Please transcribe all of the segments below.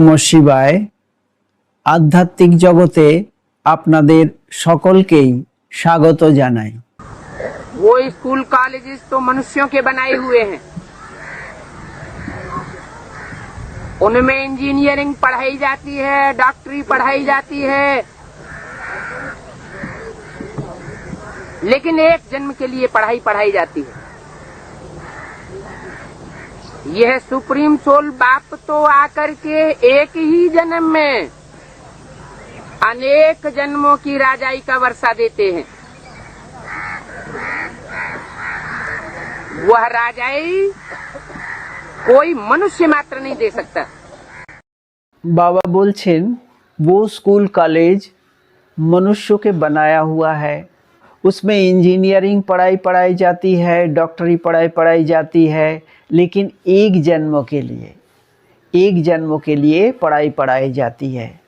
নমঃ শিবায় আধ্যাত্মিক জগতে আপনাদের সকলকেই স্বাগত জানাই वो स्कूल कॉलेजेस तो मनुष्यों के बनाए हुए हैं उनमें इंजीनियरिंग पढ़ाई जाती है डॉक्टरी पढ़ाई जाती है लेकिन एक जन्म के लिए पढ़ाई पढ़ाई जाती है यह सुप्रीम सोल बाप तो आकर के एक ही जन्म में अनेक जन्मों की राजाई का वर्षा देते हैं। वह राजाई कोई मनुष्य मात्र नहीं दे सकता। बाबा बोलছেন वो स्कूल कॉलेज मनुष्यों के बनाया हुआ है। उसमें इंजीनियरिंग पढ़ाई पढ़ाई जाती है, डॉक्टरी पढ़ाई पढ़ाई जाती है, लेकिन एक जन्म के लिए, एक जन्म के लिए पढ़ाई पढ़ाई जाती है।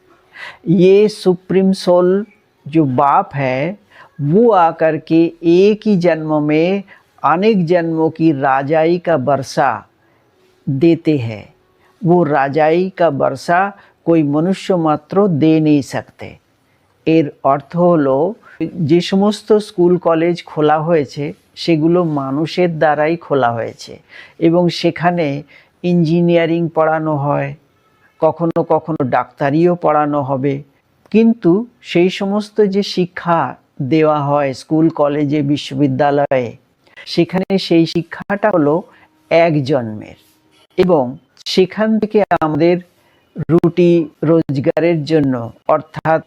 ये सुप्रीम सोल जो बाप है, वो आकर के एक ही जन्म में अनेक जन्मों की राजाई का वर्षा देते हैं। वो राजाई का वर्षा कोई मनुष्य मात्र दे नहीं सकते। এর অর্থ হলো, যে সমস্ত স্কুল, কলেজ খোলা হয়েছে, সেগুলো মানুষের দ্বারাই খোলা হয়েছে। এবং সেখানে ইঞ্জিনিয়ারিং পড়ানো হয়, কখনো কখনো ডাক্তারিও পড়ানো হবে। কিন্তু সেই সমস্ত যে শিক্ষা দেওয়া হয় স্কুল, কলেজে, বিশ্ববিদ্যালয়ে, সেখানে সেই শিক্ষাটা হলো এক জন্মের। এবং সেখান থেকে আমাদের রুটি রোজগারের জন্য, অর্থাৎ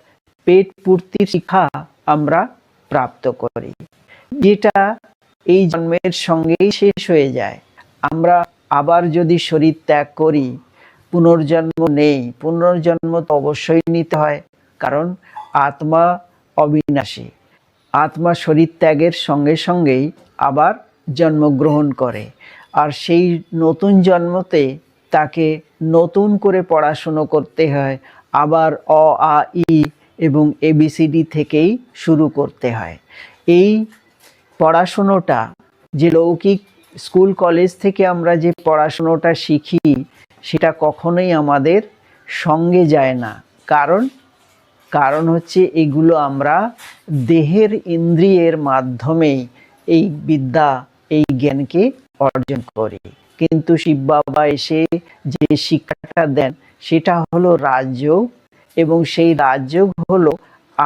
পেট পূর্তির শিক্ষা আমরা প্রাপ্ত করি। যেটা এই জন্মের সঙ্গেই শেষ হয়ে যায়। আমরা আবার যদি শরীর ত্যাগ করি, পুনর্জন্ম নেই। পুনর্জন্ম তো অবশ্যই নিতে হয়, কারণ আত্মা অবিনাশী। আত্মা শরীর ত্যাগের সঙ্গে সঙ্গেই আবার জন্মগ্রহণ করে। আর সেই নতুন জন্মতে তাকে নতুন করে পড়াশুনো করতে হয়। আবার অ, আ, ই এবং এবিসিডি থেকেই শুরু করতে হয়। এই পড়াশুনোটা, যে লৌকিক স্কুল কলেজ থেকে আমরা যে পড়াশুনোটা শিখি, সেটা কখনোই আমাদের সঙ্গে যায় না। কারণ কারণ হচ্ছে এগুলো আমরা দেহের ইন্দ্রিয়ের মাধ্যমেই এই বিদ্যা, এই জ্ঞানকে অর্জন করি। কিন্তু শিব বাবা এসে যে শিক্ষাটা দেন, সেটা হলো রাজযোগ এবং সেই রাজযোগ হলো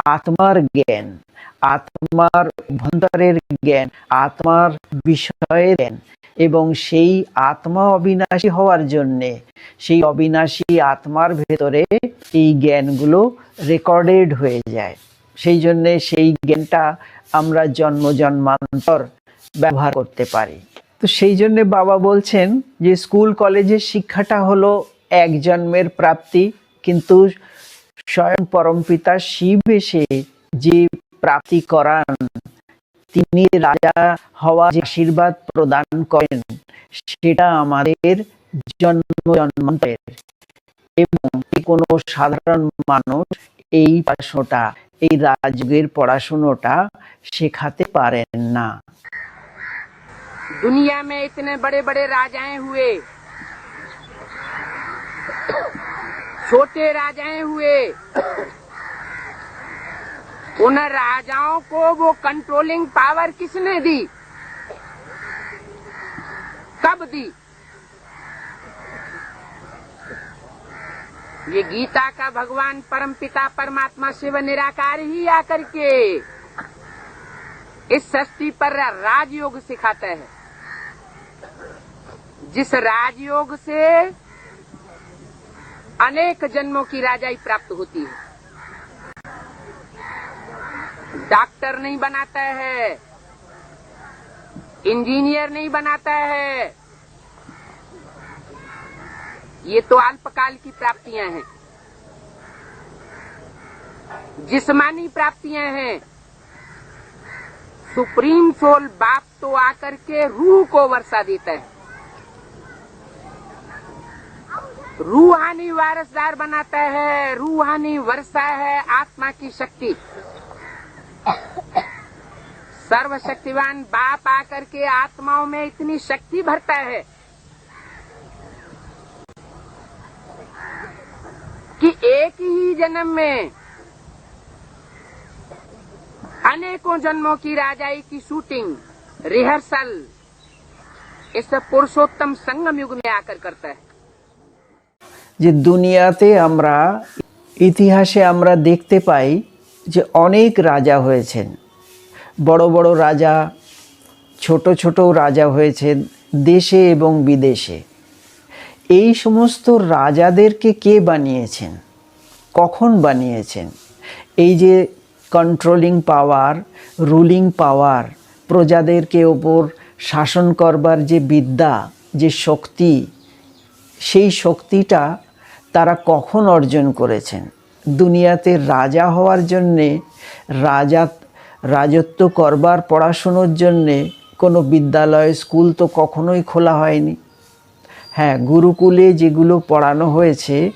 আত্মার জ্ঞান, আত্মার অভ্যন্তরের জ্ঞান, আত্মার বিষয়ে জ্ঞান। এবং সেই আত্মা অবিনাশী হওয়ার জন্যে, সেই অবিনাশী আত্মার ভেতরে এই জ্ঞানগুলো রেকর্ডেড হয়ে যায়। সেই জন্যে সেই জ্ঞানটা আমরা জন্ম জন্মান্তর ব্যবহার করতে পারি। তো সেই জন্যে বাবা বলছেন যে, স্কুল কলেজের শিক্ষাটা হলো এক জন্মের প্রাপ্তি, কিন্তু স্বয়ং পরমপিতা শিব এসে যে প্রাপ্তি করান তিনি রাজা হওয়া যে আশীর্বাদ প্রদান করেন সেটা আমাদের জন্ম জন্মান্তরের এবং কোনো সাধারণ মানুষ এই পড়াশোনাটা এই রাজযোগের পড়াশুনোটা শেখাতে পারেন না दुनिया में इतने बड़े बड़े राजाएं हुए छोटे राजाएँ हुए। उन राजाओं को वो कंट्रोलिंग पावर किसने दी? कब दी? ये गीता का भगवान परम पिता परमात्मा शिव निराकार ही आकर के इस सृष्टि पर राजयोग सिखाता है। जिस राजयोग से अनेक जन्मों की राजाई प्राप्त होती है। डॉक्टर नहीं बनाता है। इंजीनियर नहीं बनाता है। ये तो अल्पकाल की प्राप्तियाँ हैं। जिस्मानी प्राप्तियाँ हैं। सुप्रीम सोल बाप तो आकर के रूह को वर्षा देता है। रूहानी वारसदार बनाता है, रूहानी वर्षा है आत्मा की शक्ति। सर्वशक्तिवान बाप आकर के आत्माओं में इतनी शक्ति भरता है कि एक ही जन्म में अनेकों जन्मों की राजाई की शूटिंग रिहर्सल इस पुरुषोत्तम संगम युग में आकर करता है। যে দুনিয়াতে আমরা, ইতিহাসে আমরা দেখতে পাই যে অনেক রাজা হয়েছেন। বড় বড় রাজা, ছোট ছোট রাজা হয়েছেন দেশে এবং বিদেশে। এই সমস্ত রাজাদেরকে কে বানিয়েছেন? কখন বানিয়েছেন? এই যে কন্ট্রোলিং পাওয়ার রুলিং পাওয়ার প্রজাদেরকে ওপর শাসন করবার যে বিদ্যা, যে শক্তি, সেই শক্তিটা তারা কখন অর্জন করেছেন? দুনিয়াতে রাজা হওয়ার জন্যে, রাজা, রাজত্ব করবার পড়াশুনোর জন্যে কোনো বিদ্যালয়, স্কুল তো কখনোই খোলা হয়নি। হ্যাঁ গুরুকুলে যেগুলো পড়ানো হয়েছে,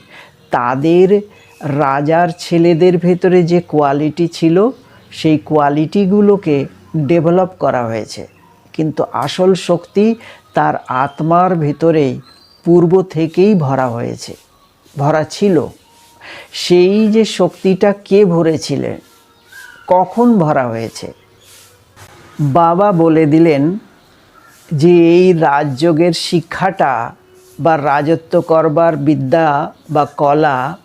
তাদের রাজার ছেলেদের ভেতরে যে কোয়ালিটি ছিল, সেই কোয়ালিটিগুলোকে ডেভেলপ করা হয়েছে। কিন্তু আসল শক্তি তার আত্মার ভেতরেই, পূর্ব থেকেই ভরা হয়েছে। ভরা ছিল। সেই যে শক্তিটা কে ভরেছিলেন কখন ভরা হয়েছে? বাবা বলে দিলেন যে, এই রাজযোগের শিক্ষাটা বা রাজত্ব করবার বিদ্যা বা কলা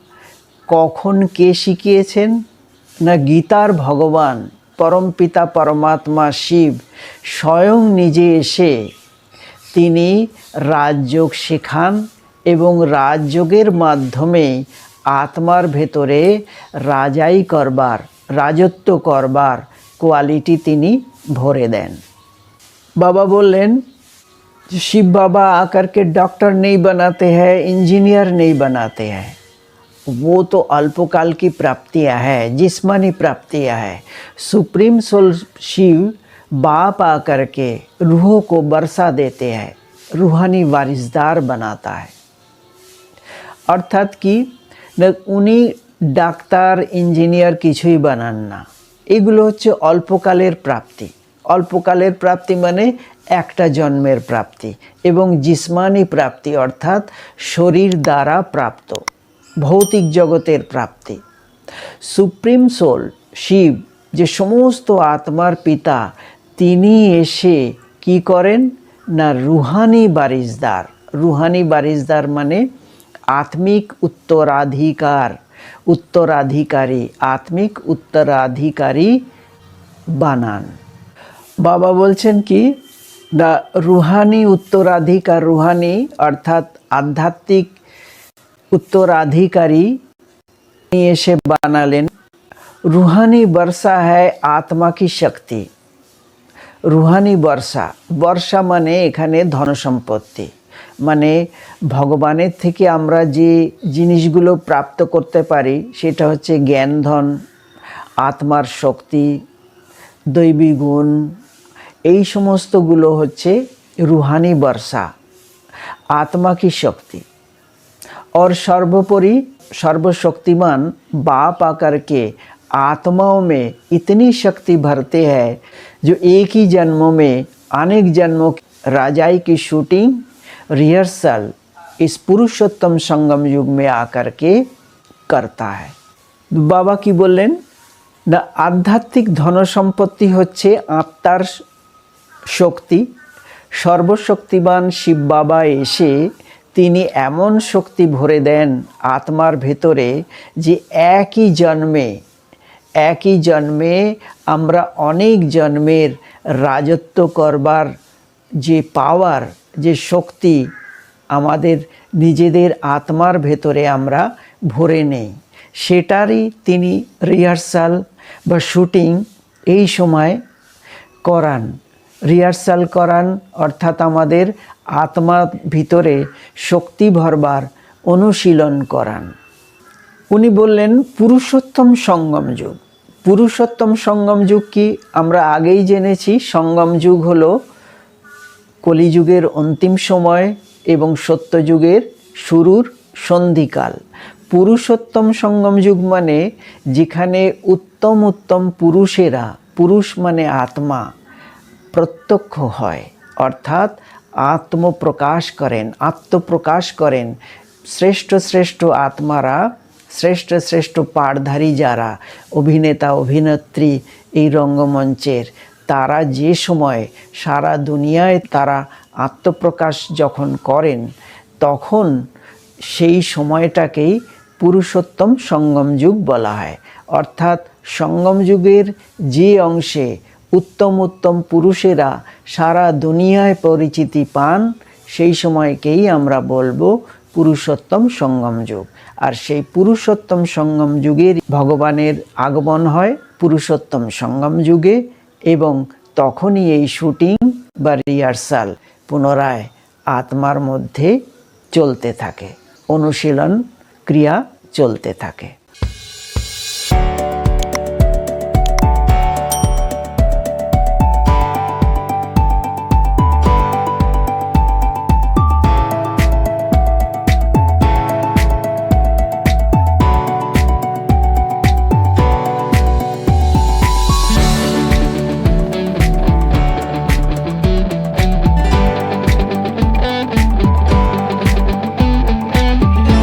কখন কে শিখিয়েছেন? না গীতার ভগবান পরমপিতা পরমাত্মা শিব স্বয়ং নিজে এসে তিনি রাজযোগ শেখান এবং রাজযোগের মাধ্যমে আত্মার ভেতরে রাজাই করবার রাজত্ব করবার কোয়ালিটি তিনি ভরে দেন बाबा बोलें शिव बाबा आकर के डॉक्टर नहीं बनाते हैं इंजीनियर नहीं बनाते हैं वो तो अल्पकाल की प्राप्तियां है जिस्मानी प्राप्तियां है सुप्रीम सोल शिव बाप आकर के रूहों को बरसा देते हैं रूहानी वारिसदार बनाता है অর্থাৎ কি? উনি ডাক্তার, ইঞ্জিনিয়ার কিছুই বানান না। এগুলো হচ্ছে অল্পকালের প্রাপ্তি। অল্পকালের প্রাপ্তি মানে একটা জন্মের প্রাপ্তি এবং জিসমানি প্রাপ্তি অর্থাৎ শরীর দ্বারা প্রাপ্ত, ভৌতিক জগতের প্রাপ্তি। সুপ্রিম সোল, শিব, যে সমস্ত আত্মার পিতা, তিনি এসে কি করেন? না, রুহানি বারিসদার রুহানি বারিসদার মানে আত্মিক উত্তরাধিকার উত্তরাধিকারী আত্মিক উত্তরাধিকারী বানান। বাবা বলছেন কি না রুহানি উত্তরাধিকার রুহানি, অর্থাৎ আধ্যাত্মিক উত্তরাধিকারী তিনি এসে বানালেন। রুহানি বর্ষা হ্যায় আত্মা কি শক্তি? রুহানি বর্ষা বর্ষা মানে এখানে ধনসম্পত্তি। মানে ভগবানের থেকে আমরা যে জিনিসগুলো প্রাপ্ত করতে পারি সেটা হচ্ছে জ্ঞান ধন আত্মার শক্তি দৈবী গুণ এই সমস্তগুলো হচ্ছে রুহানি বর্ষা आत्मा की शक्ति और सर्वोपरि सर्वशक्तिमान बाप आकर के आत्माओं में इतनी शक्ति भरते हैं जो एक ही जन्मों में अनेक जन्मों की राजाई की शूटिंग रिहर्सल इस पुरुषोत्तम संगम युग में आकर के करता है বাবা কি বললেন না আধ্যাত্মিক ধনসম্পত্তি হচ্ছে আত্মার শক্তি সর্বশক্তিমান শিব বাবা এসে তিনি এমন শক্তি ভরে দেন আত্মার ভেতরে যে একই জন্মে একই জন্মে আমরা অনেক জন্মের রাজত্ব করবার যে পাওয়ার যে শক্তি আমাদের নিজেদের আত্মার ভেতরে আমরা ভরে নেই, সেটারই তিনি রিহার্সাল বা শুটিং এই সময় করান। রিহার্সাল করান অর্থাৎ আমাদের আত্মার ভিতরে শক্তি ভরবার অনুশীলন করান। উনি বললেন, পুরুষোত্তম সঙ্গম যুগ। পুরুষোত্তম সঙ্গম যুগ কি আমরা আগেই জেনেছি? সঙ্গম যুগ হলো কলিযুগের অন্তিম সময় এবং সত্যযুগের শুরুর সন্ধিকাল। পুরুষোত্তম সঙ্গম যুগ মানে যেখানে উত্তম উত্তম পুরুষেরা, পুরুষ মানে আত্মা, প্রত্যক্ষ হয়। অর্থাৎ আত্মপ্রকাশ করেন আত্মপ্রকাশ করেন শ্রেষ্ঠ শ্রেষ্ঠ আত্মারা, শ্রেষ্ঠ শ্রেষ্ঠ পাঠধারী যারা, অভিনেতা, অভিনেত্রী এই রঙ্গমঞ্চের তারা যে সময় সারা দুনিয়ায় তারা আত্মপ্রকাশ যখন করেন, তখন সেই সময়টাকেই পুরুষোত্তম সঙ্গম যুগ বলা হয়। অর্থাৎ সঙ্গম যুগের যে অংশে উত্তম উত্তম পুরুষেরা সারা দুনিয়ায় পরিচিতি পান, সেই সময়কেই আমরা বলব পুরুষোত্তম সঙ্গম যুগ। আর সেই পুরুষোত্তম সঙ্গম যুগের ভগবানের আগমন হয় পুরুষোত্তম সঙ্গম যুগে। এবং তখনই এই শুটিং বা রিহার্সাল পুনরায় আত্মার মধ্যে চলতে থাকে, অনুশীলন, ক্রিয়া চলতে থাকে।